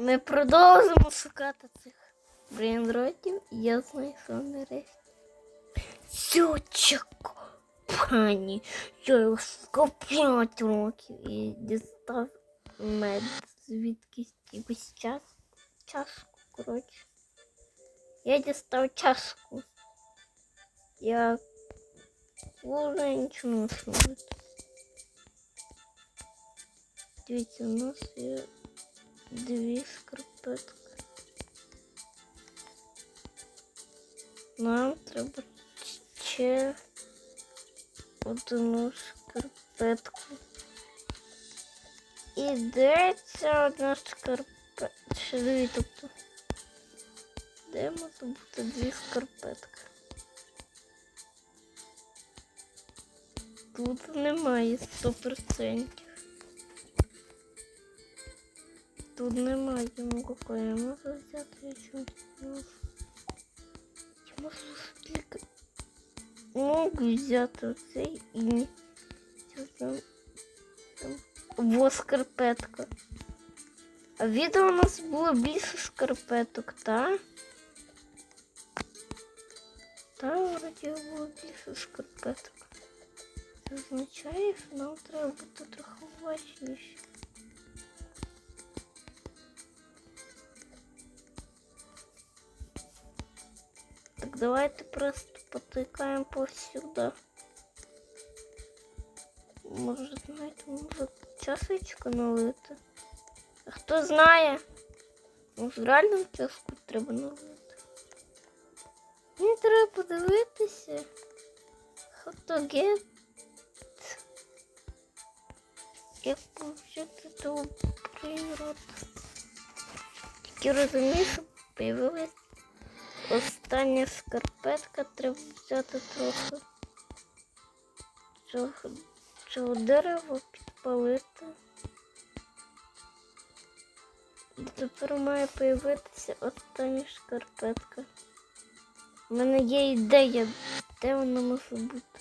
Ми продовжимо шукати цих брейнротів. Я знайшов нарешті. Сючок, пані, я його шукав 5 років і дістав мед звідкись якусь час, чашку, коротше. Я дістав чашку. Я вже нічого не можу. Дивіться, у нас є дві шкарпетки. Нам треба ще одну шкарпетку. І ця одна шкарпетка? Ще дві, тобто. Де може бути дві шкарпетки? Тут немає 100%. Тут немає никакого. Я можу взяти чомусь не можу. Я можу скільки. Можу взяти оцей і. Там, там. Во шкарпетка. А відео у нас було більше шкарпеток, та? Та, вроді було більше шкарпеток. Це означає, що нам треба бути трохи уважніше. давайте просто потыкаем повсюду. Может, знаєте, може часочку налити? А хто знає? Може, реально часку треба налити? Мені треба подивитися. How to get... Як получити того природ. Тільки розумію, що появилась Остання шкарпетка треба взяти трохи цього, цього дерева підпалити. Тепер має появитися остання шкарпетка. У мене є ідея, де вона може бути.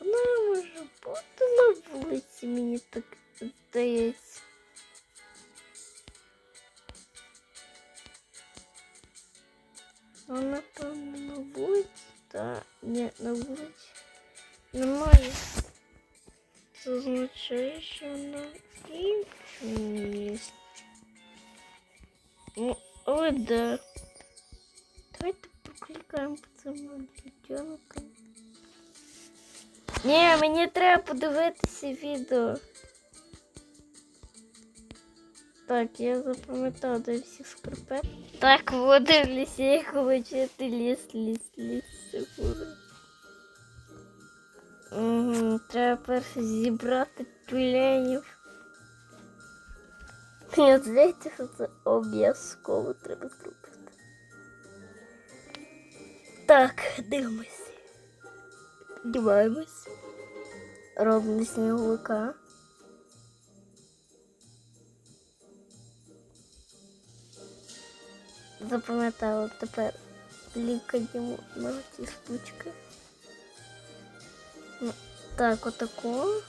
Вона може бути на вулиці, мені так здається. Ну, напевно, на вулиці, та ні, на вулиці немає. Це означає, що на іншому місці. Ну, але де? Давайте покликаємо по цьому будинку. Ні, мені треба подивитися відео. Так, я запам'ятав, де всі шкарпетки. Так, води в лісі, як влучити ліс, ліс, ліс, секунду. Угу, треба перше зібрати тюленів. Мені здається, що це обов'язково треба зробити. Так, дивимось. Діваємось. Робимо сніговика. Запам'ятала тепер лікаємо на ці штучки. Ну, Так, отако.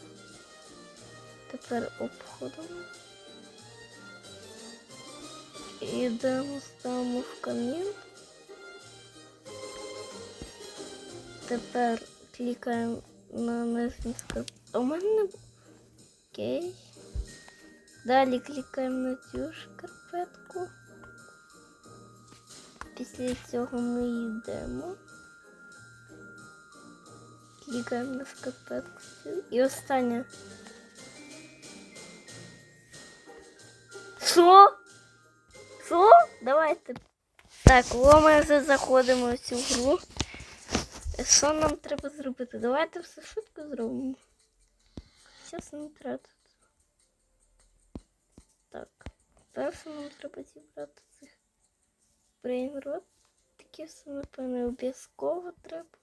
Тепер обходимо. Йдемо, ставимо в камін. Тепер клікаємо на нижній скрип. У мене. Окей. Далі клікаємо на цю шкарпетку. Після цього ми йдемо. Клікаємо на шкарпетку. І останнє. Що? Що? Давайте. Так, о, ми вже заходимо в цю гру. Що нам треба зробити? Давайте все швидко зробимо. Зараз не тратити. Так, перше нам треба зібрати цих брейнрот. Таке все, напевно, обов'язково треба.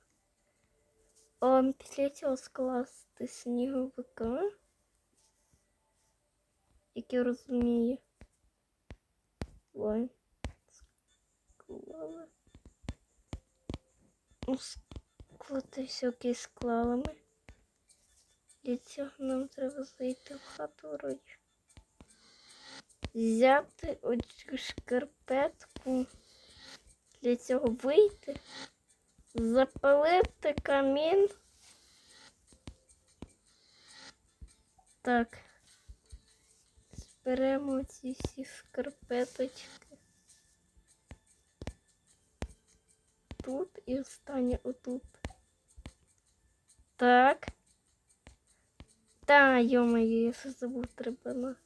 О, після цього скласти сніговика. Як я розумію. Ой. Склали. Ну, склати всякі ми. Для цього нам треба зайти в хату вроді. взяти оцю шкарпетку. Для цього вийти, запалити камін. Так. Зберемо ці всі шкарпеточки. Тут і останнє отут. Так. Та, йо-моє, я все забув, треба на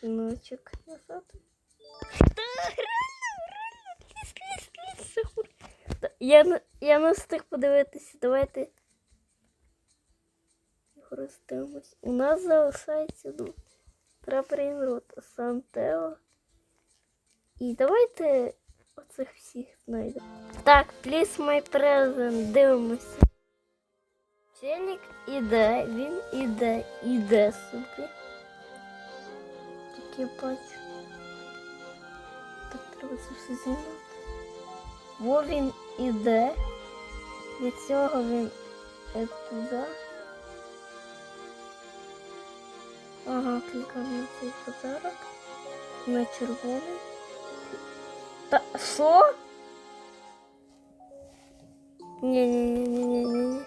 синочок назад. Та, реально, реально, ліс, Я, я не встиг подивитися, давайте користуємось. У нас залишається ну, рота Сантео. І давайте оцих всіх знайдемо. Так, please my present, дивимося. Челік іде, він іде, іде собі. Так бачу. Так, треба все знімати. Во він іде. Від цього він е, туди. Ага, клікаємо на цей подарок. На червоний. Та що? ні ні ні ні ні ні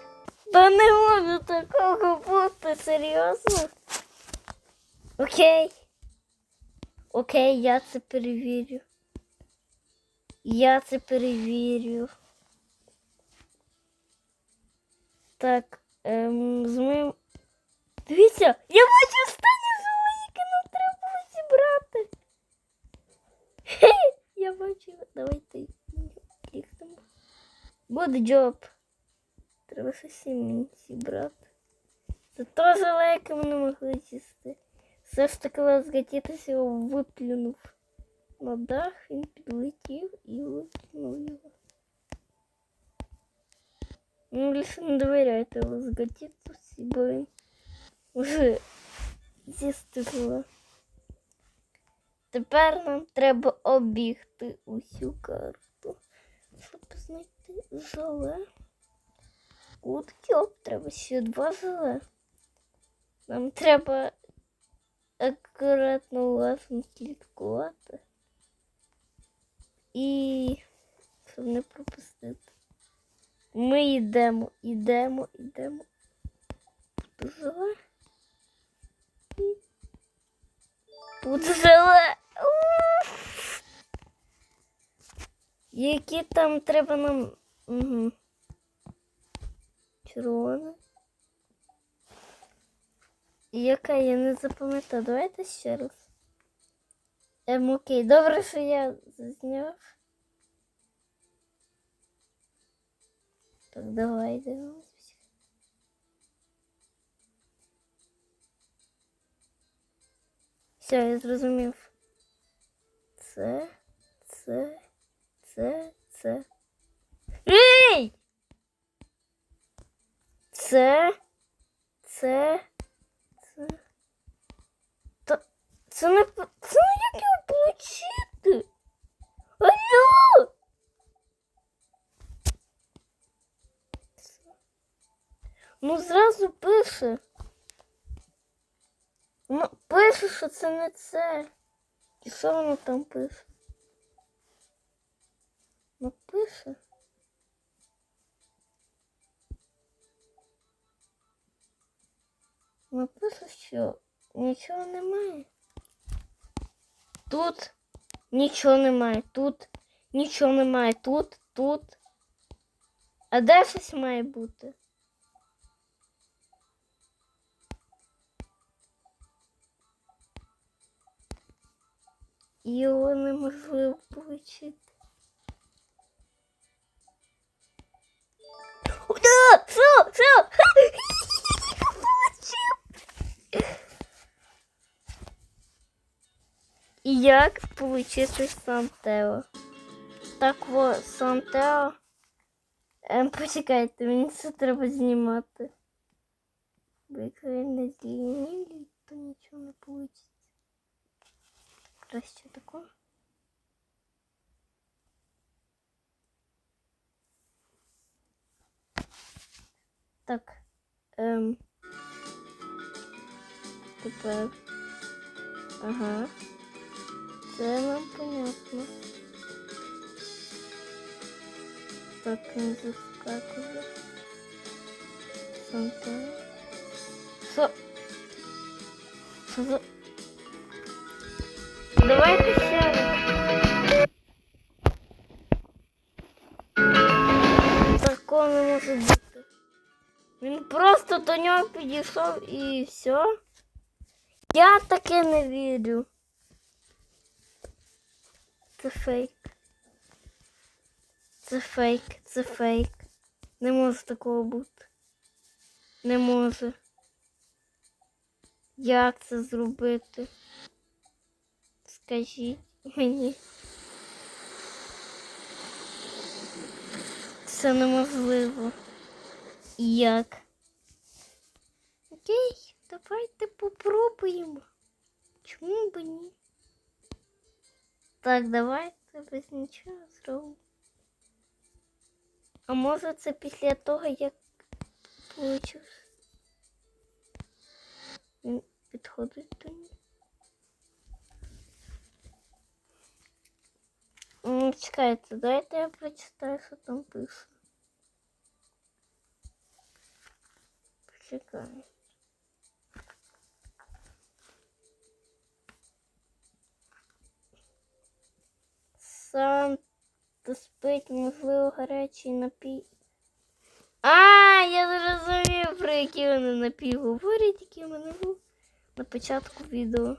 Та не може такого бути, серйозно? Окей. Окей, я це перевірю. Я це перевірю. Так, ем, з моїм. Дивіться, я бачу останні жило, яке нам треба було зібрати. Хе, я бачу, давайте клікнемо. Good job. Треба мені зібрати. Теж лайки ми не могли з'їсти. Все ж таки розгатітися його виплюнув. На дах він підлетів і викинув його. Ну, більше не довіряйте розгатітусі, бо він вже зістигла. Тепер нам треба обігти усю карту, щоб знайти желе. Куткьоп, треба ще два желе. Нам треба акуратно власно слідкувати. І щоб не пропустити. Ми йдемо, йдемо, йдемо. І Тут желе. Уф. Які там треба нам. Угу. Червона. Яка я не запам'ятала. Давайте ще раз. Ем, окей, добре, що я зняв. Так, давай дивимось. Все, я зрозумів. Це, це, це, це. Ей! Це, це, це. Це не це не як його получити. Алло! Ну зразу пише. Ну, пише, що це не це. І що воно там пише? Ну пише. Ну пише, що нічого немає. Тут нічого немає. Тут нічого немає. Тут, тут. А де щось має бути? Його неможливо получити. Да! Що? Що? Получив! Як получити Сантео? Так во, Сантео. Ем, почекайте, мені це треба знімати. Не знімлю, то нічого не вийде. Краще тако. Так. Ем. Тепер. Ага. Це нам понятно. Так не заскакує. Санта. Со. Що за... Давайте ще раз. Такого не може бути. Він просто до нього підійшов і все. Я таке не вірю. Це фейк. Це фейк, це фейк. Не може такого бути. Не може. Як це зробити? Скажіть мені. Це неможливо. Як? Окей, давайте попробуємо. Чому б ні? Так, давайте без нічого зробимо. А може це після того, як получив? Він підходить до нього. М, Чекайте, дайте я прочитаю, що там пише. Почекай. Сам спить, можливо, гарячий напій. А, я зрозумів, про які вони напій говорять, які мене був на початку відео.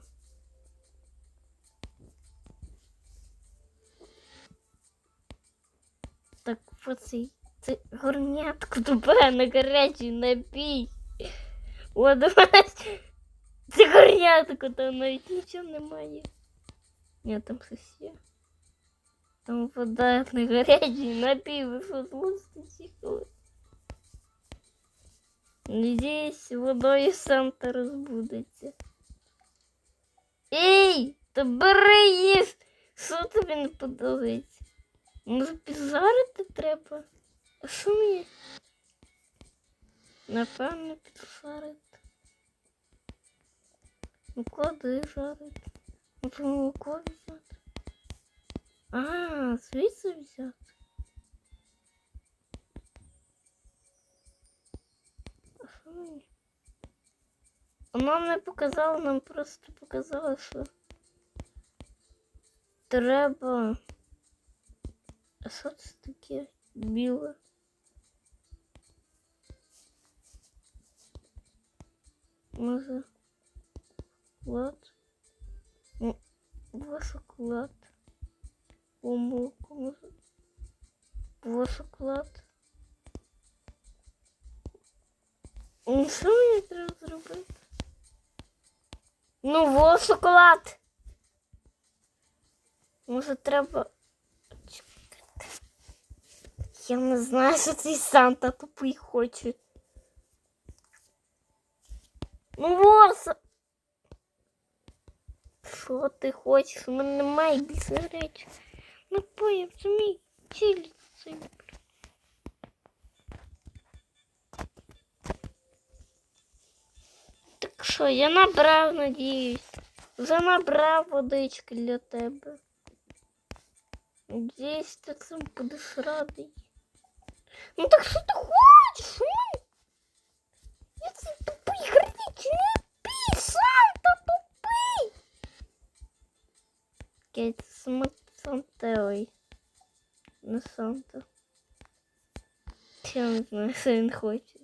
Так, оцей, це горнятко тупе на гарячий напій. О, давай. Це горнятко, там навіть нічого немає. Ні, там щось. Там вода на гарячий напій, ви що чихали? Надіюсь, водою Санта розбудеться. Ей, та бери їж! Що тобі не подобається? Може піджарити треба? А що мені? Напевно, піджарити. Ну клади жарити. Ну то молоко взяти. А, звідси взяти. А що мені? Вона не показала, нам просто показала, що треба. А що це таке біле? Може, шоколад? Ну, Було шоколад. Помилку, може. Було шоколад. Ну, що мені треба зробити? Ну, во шоколад. Може, треба. Чекайте. Я не знаю, що цей Санта тупий хоче. Ну, воса. Що ти хочеш? У мене немає більше речі. Напоїв, це мій ціль. ціль. Так що, я набрав, надіюсь. Вже набрав водички для тебе. Надіюсь, ти цим будеш радий. Ну так що ти хочеш? Ну? Я цей тупий гречі не пій, Санта тупий. Окей, це Сама Санта, ой. Не Санта. Я не знаю, що він хоче.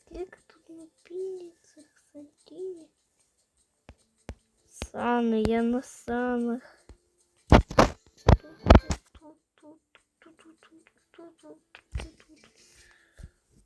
Скільки тут напій цих сантів? Сани, я на санах.